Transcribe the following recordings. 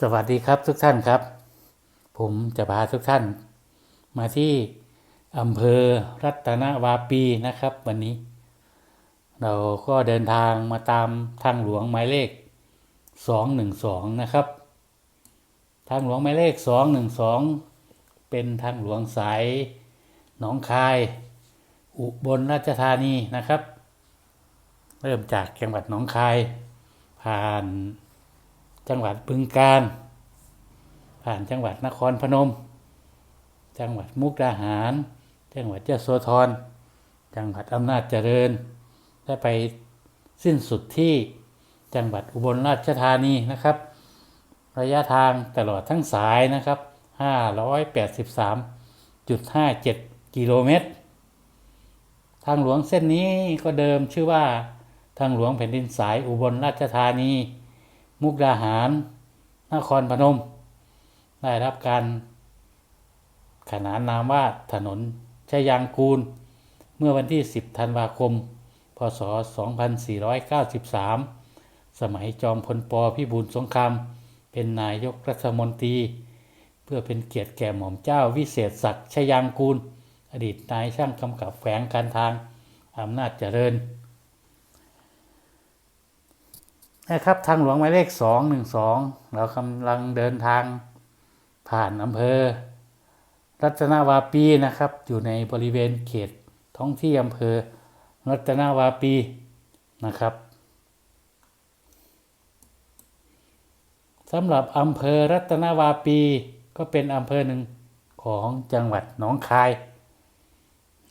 สวัสดีครับทุกท่านครับ ผมจะพาทุกท่าน มาที่อำเภอรัตนวาปีนะครับ วันนี้ เราก็เดินทางมาตามทางหลวงหมายเลข 212 นะครับ ทางหลวงหมายเลข 212 เป็นทางหลวงสายหนองคาย อุบลราชธานีนะครับ เริ่มจากจังหวัดหนองคายผ่าน จังหวัดบึงกาฬผ่านจังหวัดนครพนม จังหวัดมุกดาหาร จังหวัดยโสธร จังหวัดอำนาจเจริญ และไปสิ้นสุดที่จังหวัดอุบลราชธานีนะครับ ระยะทางตลอดทั้งสายนะครับ 583.57 กิโลเมตร ทางหลวงเส้นนี้ก็เดิมชื่อว่าทางหลวงแผ่นดินสายอุบลราชธานี มุกดาหาร นครพนม ได้รับการขนานนามว่าถนนชยางกูล เมื่อวันที่ 10 ธันวาคม พศ 2493 สมัยจอมพลปพิบูลสงคราม เป็นนายกรัฐมนตรี เพื่อเป็นเกียรติแก่หม่อมเจ้าวิเศษศักดิ์ชยางกูล อดีตนายช่างกำกับแฝงการทางอำนาจเจริญ นะครับทางหลวงหมายเลข 212 เรากำลังเดินทางผ่านอำเภอ รัตนาวาปีนะครับ อยู่ในบริเวณเขตท้องที่อำเภอ รัตนาวาปีนะครับสำหรับอำเภอรัตนาวาปีก็เป็นอำเภอหนึ่งของจังหวัดหนองคาย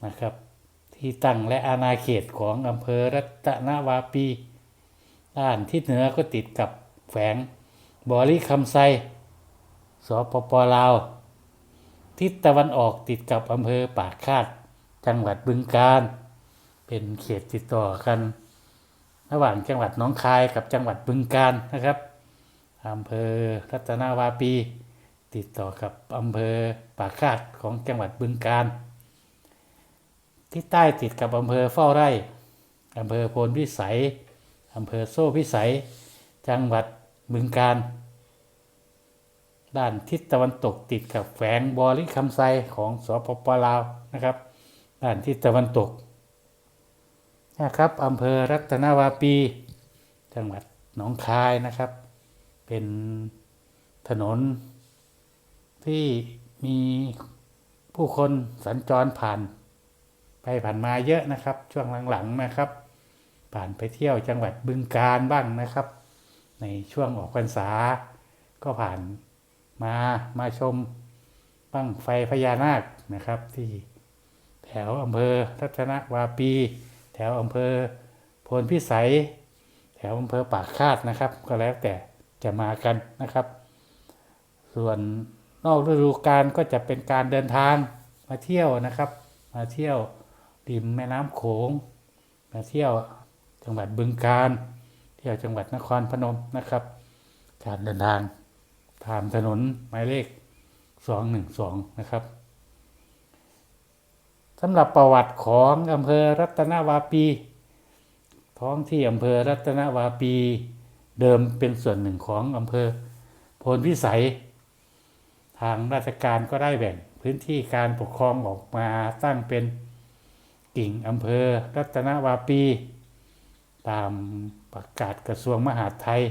นะครับ ที่ตั้งและอาณาเขตของอำเภอรัตนาวาปี ด้านทิศเหนือก็ติดกับแฝงบอริคำไซสปปลาว ทิศตะวันออกติดกับอำเภอปากคาด จังหวัดบึงกาฬเป็นเขตติดต่อกัน ระหว่างจังหวัดน้องคายกับจังหวัดบึงกาฬนะครับอำเภอรัตนาวาปี ติดต่อกับอำเภอปากคาดของจังหวัดบึงกาฬทิศใต้ติดกับอำเภอเฝ้าไร่อำเภอโพนพิสัย อำเภอโซ่พิสัย จังหวัดบึงกาฬด้านทิศตะวันตกติดกับแฝงบอริคำไซของสปปลาวนะครับ ด้านทิศตะวันตกนะครับอำเภอรัตนาวาปี จังหวัดหนองคายนะครับ เป็นถนนที่มีผู้คนสัญจรผ่าน ไปผ่านมาเยอะนะครับ ช่วงหลังๆนะครับ ผ่านไปเที่ยวจังหวัดบึงกาฬบ้างนะครับ ในช่วงออกพรรษา ก็ผ่านมามาชมบั้งไฟพญานาคนะครับ ที่แถวอำเภอรัตนวาปี แถวอำเภอโพนพิสัย แถวอำเภอปากคาดนะครับ ก็แล้วแต่จะมากันนะครับ ส่วนนอกฤดูกาลก็จะเป็นการเดินทางมาเที่ยวนะครับ มาเที่ยวริมแม่น้ำโขงมาเที่ยว จังหวัดบึงกาฬเที่ยวจังหวัดนครพนมนะครับการเดินทางตามถนนหมายเลข 212 นะครับสำหรับประวัติของอำเภอรัตนวาปี ท้องที่อำเภอรัตนวาปี เดิมเป็นส่วนหนึ่งของอำเภอโพนพิสัย ทางราชการก็ได้แบ่งพื้นที่การปกครองออกมาตั้งเป็นกิ่งอำเภอรัตนวาปี ตามประกาศกระทรวงมหาดไทย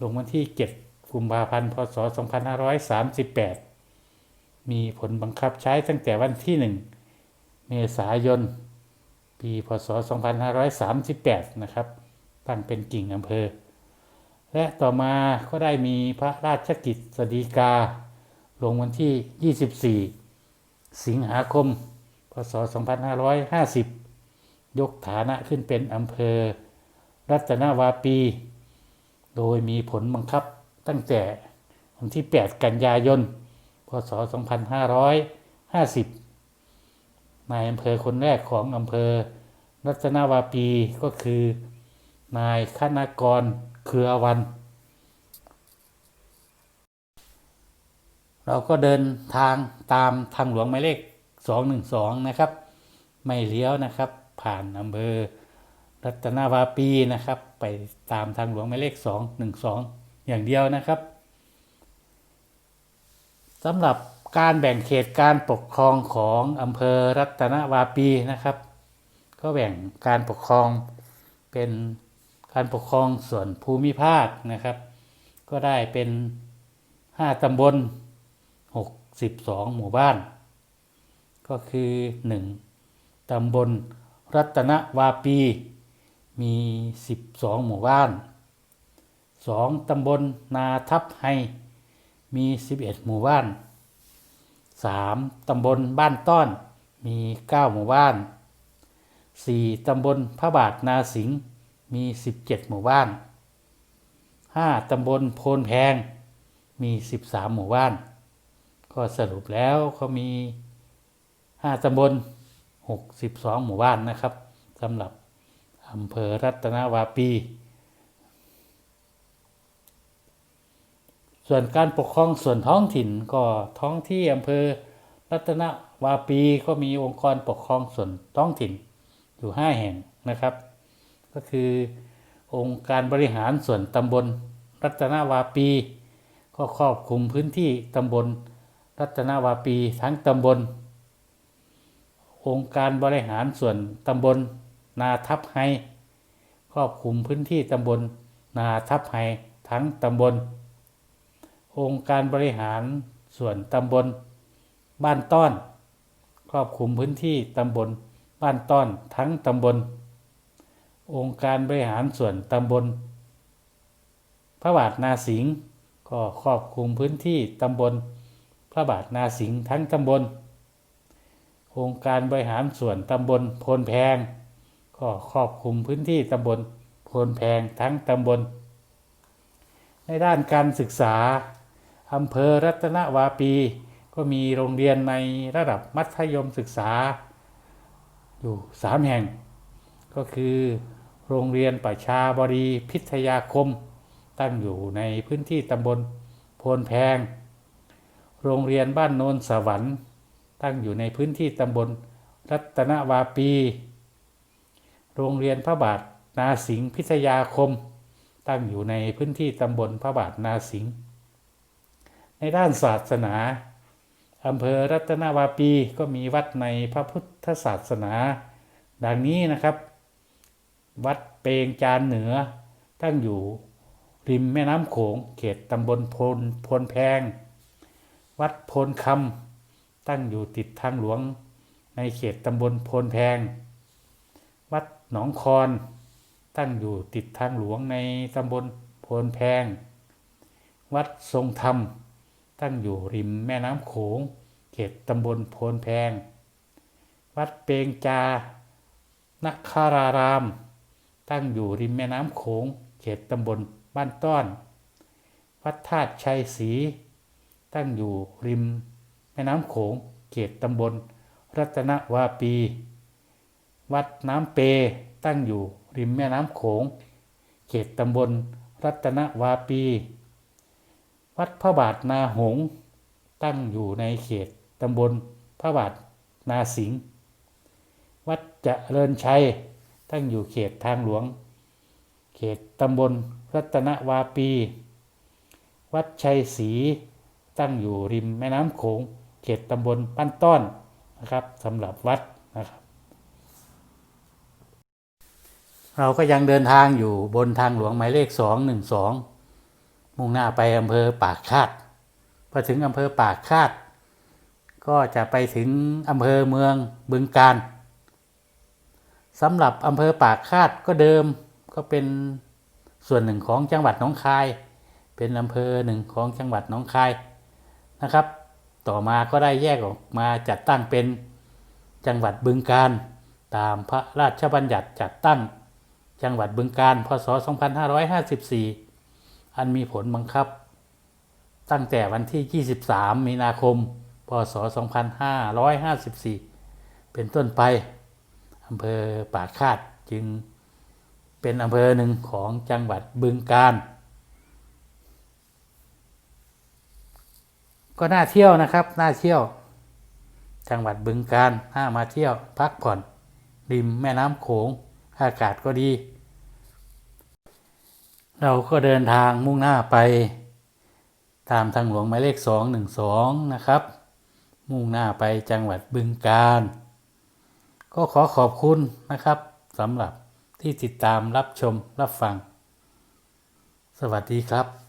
ลงวันที่ 7 กุมภาพันธ์ พศ 2538 มีผลบังคับใช้ตั้งแต่วันที่ 1 เมษายน ปี พศ 2538 นะครับ ตั้งเป็นกิ่งอำเภอ และต่อมาก็ได้มีพระราชกิจสฎีกา ลงวันที่ 24 สิงหาคม พศ 2550 ยกฐานะขึ้นเป็นอำเภอ รัตนวาปี โดยมีผลบังคับตั้งแต่วันที่ 8 กันยายน พศ 2550 นายอำเภอคนแรกของอำเภอรัตนวาปีก็คือ นายคณากรเครือวัน เราก็เดินทางตามทางหลวงหมายเลข 212 นะครับ ไม่เลี้ยวนะครับ ผ่านอำเภอ รัตนาวาปีนะครับ ไปตามทางหลวงหมายเลข 212 อย่างเดียวนะครับสำหรับการแบ่งเขตการปกครองของอำเภอรัตนวาปีนะครับ ก็แบ่งการปกครองเป็นการปกครองส่วนภูมิภาคนะครับ ก็ได้เป็น 5 ตำบล 62 หมู่บ้าน ก็คือ 1 ตำบลรัตนวาปี มี 12 หมู่บ้าน 2 ตำบลนาทับไฮมี 11 หมู่บ้าน 3. ตำบลบ้านต้อนมี 9 หมู่บ้าน 4. ตำบลพระบาทนาสิงห์มี 17 หมู่บ้าน 5. ตำบลโพนแพง มี 13 หมู่บ้าน ก็สรุปแล้วเขามี 5 ตำบล 62 หมู่บ้านนะครับสำหรับ อำเภอรัตนวาปี ส่วนการปกครองส่วนท้องถิ่นก็ท้องที่อำเภอรัตนวาปีก็มีองค์กรปกครองส่วนท้องถิ่นอยู่ 5 แห่งนะครับ ก็คือองค์การบริหารส่วนตำบลรัตนวาปี ก็ครอบคลุมพื้นที่ตำบลรัตนวาปีทั้งตำบล องค์การบริหารส่วนตำบล นาทับไฮครอบคลุมพื้นที่ตำบล นาทับไฮทั้งตำบล องค์การบริหารส่วนตำบล บ้านต้อน ครอบคลุมพื้นที่ตำบล บ้านต้อนทั้งตำบล องค์การบริหารส่วนตำบล พระบาทนาสิงห์ก็ครอบคลุมพื้นที่ตำบล พระบาทนาสิงห์ทั้งตำบล องค์การบริหารส่วนตำบลโพนแพง ก็ครอบคลุมพื้นที่ตำบลโพนแพงทั้งตำบล ในด้านการศึกษาอำเภอรัตนวาปี ก็มีโรงเรียนในระดับมัธยมศึกษา อยู่3แห่ง ก็คือ โรงเรียนประชาบดีพิทยาคม ตั้งอยู่ในพื้นที่ตำบลโพนแพง โรงเรียนบ้านโนนสวรรค์ ตั้งอยู่ในพื้นที่ตำบลรัตนวาปี โรงเรียนพระบาทนาสิงห์พิทยาคม ตั้งอยู่ในพื้นที่ตำบลพระบาทนาสิงห์ในด้านศาสนาอำเภอรัตนวาปีก็มีวัดในพระพุทธศาสนา ดังนี้นะครับ วัดเปงจานเหนือ ตั้งอยู่ริมแม่น้ำโขง เขตตำบลพลพลแพง วัดโพนคำตั้งอยู่ติดทางหลวงในเขตตำบลโพนแพง หนองคอน ตั้งอยู่ติดทางหลวงในตำบลโพนแพง วัดทรงธรรม ตั้งอยู่ริมแม่น้ำโขง เขตตำบลโพนแพง วัดเปงจานักคาราราม ตั้งอยู่ริมแม่น้ำโขง เขตตำบลบ้านต้อน วัดธาตุชัยศรี ตั้งอยู่ริมแม่น้ำโขง เขตตำบลรัตนวาปี วัดน้ำเปตั้งอยู่ริมแม่น้ำโขง เขตตำบลรัตนวาปี วัดพระบาทนาหง ตั้งอยู่ในเขตตำบลพระบาทนาสิงห์วัดเจริญชัย ตั้งอยู่เขตทางหลวง เขตตำบลรัตนวาปี วัดชัยศรีตั้งอยู่ริมแม่น้ำโขง เขตตำบลบ้นต้อนนะครับสำหรับวัดนะครับ เราก็ยังเดินทางอยู่บนทางหลวงหมายเลข 212 มุ่งหน้าไปอำเภอปากคาดพอถึงอำเภอปากคาด ก็จะไปถึงอำเภอเมืองบึงการสำหรับอำเภอปากคาดก็เดิมก็เป็นส่วนหนึ่งของจังหวัดหนองคาย เป็นอำเภอหนึ่งของจังหวัดหนองคายนะครับ ต่อมาก็ได้แยกออกมาจัดตั้งเป็นจังหวัดบึงการ ตามพระราชบัญญัติจัดตั้ง จังหวัดบึงการ พศ 2554 อันมีผลบังคับ ตั้งแต่วันที่ 23 มีนาคม พศ 2554 เป็นต้นไปอำเภอปากคาดจึงเป็นอำเภอหนึ่งของจังหวัดบึงการ ก็น่าเที่ยวนะครับ น่าเที่ยว จังหวัดบึงการน่ามาเที่ยว พักผ่อน ริมแม่น้ำโขง อากาศก็ดี เราก็เดินทางมุ่งหน้าไป ตามทางหลวงหมายเลข 212 นะครับ มุ่งหน้าไปจังหวัดบึงกาฬก็ขอขอบคุณนะครับสำหรับที่ติดตามรับชมรับฟัง สวัสดีครับ